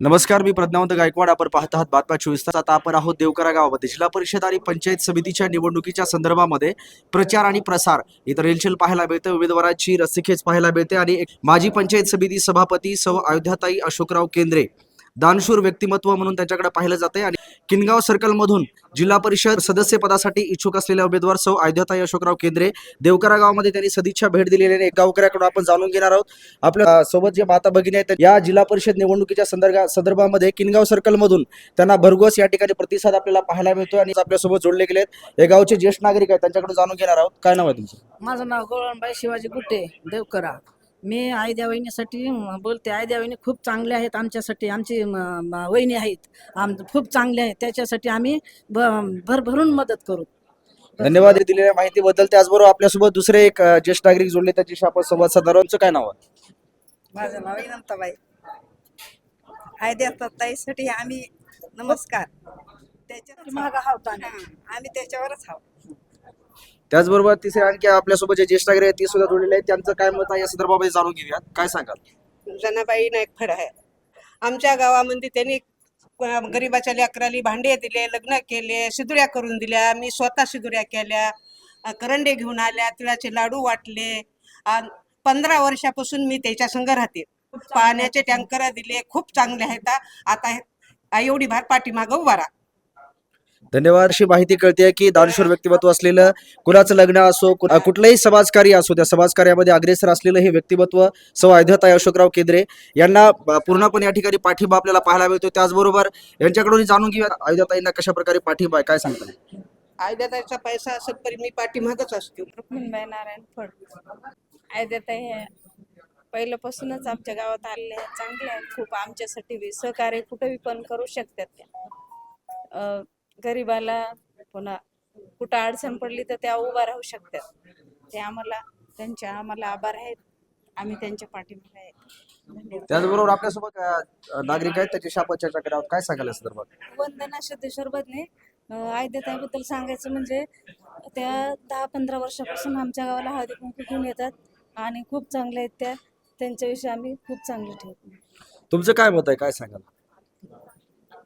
नमस्कार मी प्रज्ञावंत गायकवाड. आपण पाहत आहात बातम्या चोवीस तास. आता आपण आहोत देवकरा गावामध्ये. जिल्हा परिषद आणि पंचायत समितीच्या निवडणुकीच्या संदर्भामध्ये प्रचार आणि प्रसार. इथं रेलचेल पाहायला मिळते. उमेदवाराची रस्सीखेच पाहायला मिळते. आणि एक माजी पंचायत समिती सभापती सौ अयोध्याताई अशोकराव केंद्रे. दानशूर व्यक्तिमत्व म्हणून त्यांच्याकडे पाहिलं जाते आणि किनगाव सर्कलमधून जिल्हा परिषद सदस्य पदासाठी इच्छुक असलेल्या उमेदवार सौ अयोध्याताई अशोकराव केंद्रे. देवकरा गावामध्ये त्यांनी सदिच्छा भेट दिलेली आहे. गावकऱ्याकडून आपण जाणून घेणार आहोत. आपल्यासोबत जे माता भगिनी आहेत या जिल्हा परिषद निवडणुकीच्या संदर्भात संदर्भामध्ये किनगाव सर्कल मधून त्यांना भरघोस या ठिकाणी प्रतिसाद आपल्याला पाहायला मिळतो आणि आपल्यासोबत जोडले गेलेत. हे गावचे ज्येष्ठ नागरिक आहेत त्यांच्याकडून जाणून घेणार आहोत. काय नाव आहे तुमचं? माझं नाव गोळणबाई शिवाजी गुट्टे देवकरा. मी आयद्या वहिनीसाठी बोलते आयद्या वहिनी खूप चांगले आहेत आमच्यासाठी आमची वहिनी आहेत आम खूप चांगले आहेत त्याच्यासाठी आम्ही भ- भरभरून मदत करू. धन्यवाद दिलेल्या माहितीबद्दल. त्याचबरोबर आपल्यासोबत दुसरे एक ज्येष्ठ नागरिक जोडले त्याच्याशी आपण संवाद. तुमचं काय नाव आहे? माझं नाव अनंताबाई आयद्या ताईसाठी आम्ही नमस्कार. त्याच्यावर मागं आम्ही. आम्ही त्याच्यावरच आहोत. त्याचबरोबर तिसरे आणखी आपल्यासोबत जे ज्येष्ठ नागरिक आहेत ते सुद्धा जोडलेले आहेत. त्यांचं काय मत आहे या संदर्भामध्ये जाणून घेऊयात. काय सांगाल? जनाबाई नाईक फड आहे. आमच्या गावामध्ये त्यांनी क- गरिबाच्या लेकराली भांडे दिले लग्न केले शिदुऱ्या करून दिल्या. मी स्वतः शिदुऱ्या केल्या करंडे घेऊन आल्या तिळाचे लाडू वाटले. अन पंधरा वर्षापासून मी त्याच्या संग राहते. पाण्याचे टँकर दिले खूप चांगले आहेत. आता हे- एवढी भार पाठीमागं उभा राहा. धन्यवाद. अशी माहिती कळते की दानशूर व्यक्तिमत्व असलेलं कुणाचं लग्न असो कुठलंही समाजकार्य असो त्या समाजकार्यामध्ये अग्रेसर असलेलं हे व्यक्तिमत्व सौ अयोध्याताई अशोकराव केंद्रे यांना पूर्णपणे या ठिकाणी पाठिंबा आपल्याला पाहायला मिळतो त्याचबरोबर यांच्याकडून जाणून घेऊया अयोध्याताईंना कशा प्रकारे पाठिंबा आहे काय सांगताय? आयद्याचा पैसा असेल तरी मी पाठीमागच असतो. रुक्मिणबाई नारायण फड आयद्याताई हे पहिल्यापासूनच आमच्या गावात आलेले आहेत चांगले आहेत. खूप आमच्यासाठी बी सहकार्य कुठंही पण करू शकतात त्या. गरिबाला पुन्हा कुठं अडचण पडली तर त्या उभा राहू शकतात. ते आम्हाला त्यांच्या आम्हाला आभार आहेत. आम्ही त्यांच्या पाठीमागे आहेत धन्यवाद. त्याचबरोबर आपल्यासोबत अ, नागरिक आहेत त्याच्याशी आपण चर्चा आहोत काय सांगाल या संदर्भात? वंदना सिद्धेश्वर बदने आयद्याताईबद्दल सांगायचं म्हणजे त्या दहा पंधरा वर्षापासून आमच्या गावाला हळदी कुंकू घेऊन येतात आणि खूप चांगल्या आहेत त्या. त्यांच्याविषयी आम्ही खूप चांगले ठेवतो तुमचं काय मत आहे? काय सांगाल?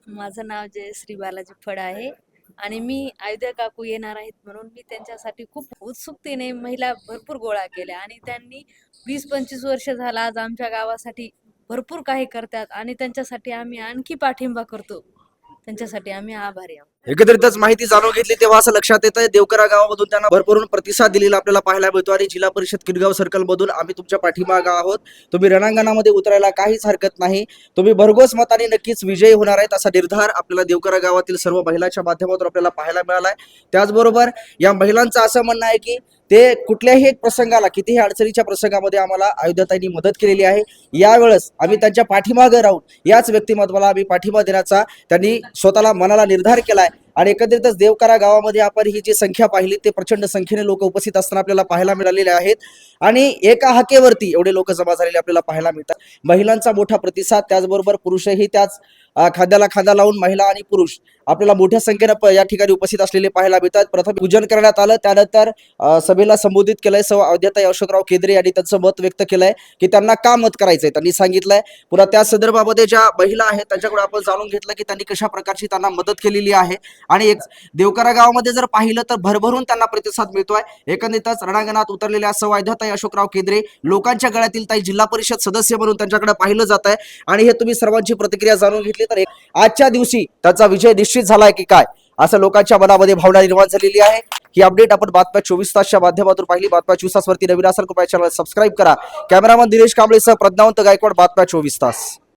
माझं नाव जयश्री बालाजी फड आहे. आणि मी अयोध्या काकू येणार आहेत म्हणून मी त्यांच्यासाठी खूप उत्सुकतेने महिला भरपूर गोळा केल्या. आणि त्यांनी वीस पंचवीस वर्ष झाला आज आमच्या गावासाठी भरपूर काही करतात आणि त्यांच्यासाठी आम्ही आणखी पाठिंबा करतो. त्यांच्यासाठी आम्ही आभारी आहोत. एकत्रितच माहिती जाणून घेतली तेव्हा असं लक्षात येतं देवकरा गावामधून त्यांना भरभरून प्रतिसाद दिलेला आपल्याला पाहायला मिळतो आणि जिल्हा परिषद किरगाव सर्कल मधून आम्ही तुमच्या पाठीमागं आहोत. तुम्ही रणांगणामध्ये उतरायला काहीच हरकत नाही. तुम्ही भरघोस मताने नक्कीच विजयी होणार आहेत असा निर्धार आपल्याला देवकरा गावातील सर्व महिलांच्या माध्यमातून आपल्याला पाहायला मिळाला आहे त्याचबरोबर या महिलांचं असं म्हणणं आहे की ते कुठल्याही एक प्रसंगाला कितीही अडचणीच्या प्रसंगामध्ये आम्हाला अयोध्याताईंनी मदत केलेली आहे. यावेळेस आम्ही त्यांच्या पाठीमागे राहून याच व्यक्तिमत्वाला आम्ही पाठिंबा देण्याचा त्यांनी स्वतःला मनाला निर्धार केला आहे आणि एकत्रितच देवकरा गावामध्ये आपण ही जी संख्या पाहिली ते प्रचंड संख्येने लोक उपस्थित असताना आपल्याला पाहायला मिळालेले आहेत. आणि एका हाकेवरती एवढे लोक जमा झालेले आपल्याला पाहायला मिळतात. महिलांचा मोठा प्रतिसाद त्याचबरोबर पुरुषही त्याच खांद्याला खांदा लावून महिला आणि पुरुष आपल्याला मोठ्या संख्येनं प- या ठिकाणी उपस्थित असलेले पाहायला मिळतात. प्रथम पूजन करण्यात आलं. त्यानंतर सभेला संबोधित केलंय. सव अयोध्याताई अशोकराव केंद्रे यांनी त्यांचं मत व्यक्त केलंय की त्यांना का मत करायचंय? त्यांनी सांगितलंय पुन्हा त्या संदर्भामध्ये ज्या महिला आहेत त्यांच्याकडे आपण जाणून घेतलं की त्यांनी कशा प्रकारची त्यांना मदत केलेली आहे. आणि एक देवकरा गावामध्ये जर पाहिलं तर भरभरून त्यांना प्रतिसाद मिळतोय. एकंदरीतच रणांगणात उतरलेल्या सव अध्यता अशोकराव केंद्रे लोकांच्या गळ्यातील ताई जिल्हा परिषद सदस्य म्हणून त्यांच्याकडे पाहिलं जात आहे आणि हे तुम्ही सर्वांची प्रतिक्रिया जाणून घेतली. तर आजच्या दिवशी त्यांचा विजय निश्चित झालाय की काय? असं लोकांच्या मनामध्ये भावना निर्माण झालेली आहे. ही अपडेट आपण बातम्या चोवीस तासच्या माध्यमातून पाहिली. बातम्या चोवीस तासवरती नवीन असेल कृपया चॅनल सबस्क्राईब करा. कॅमेरामन दिनेश कांबळेसह प्रज्ञावंत गायकवाड बातम्या चोवीस तास.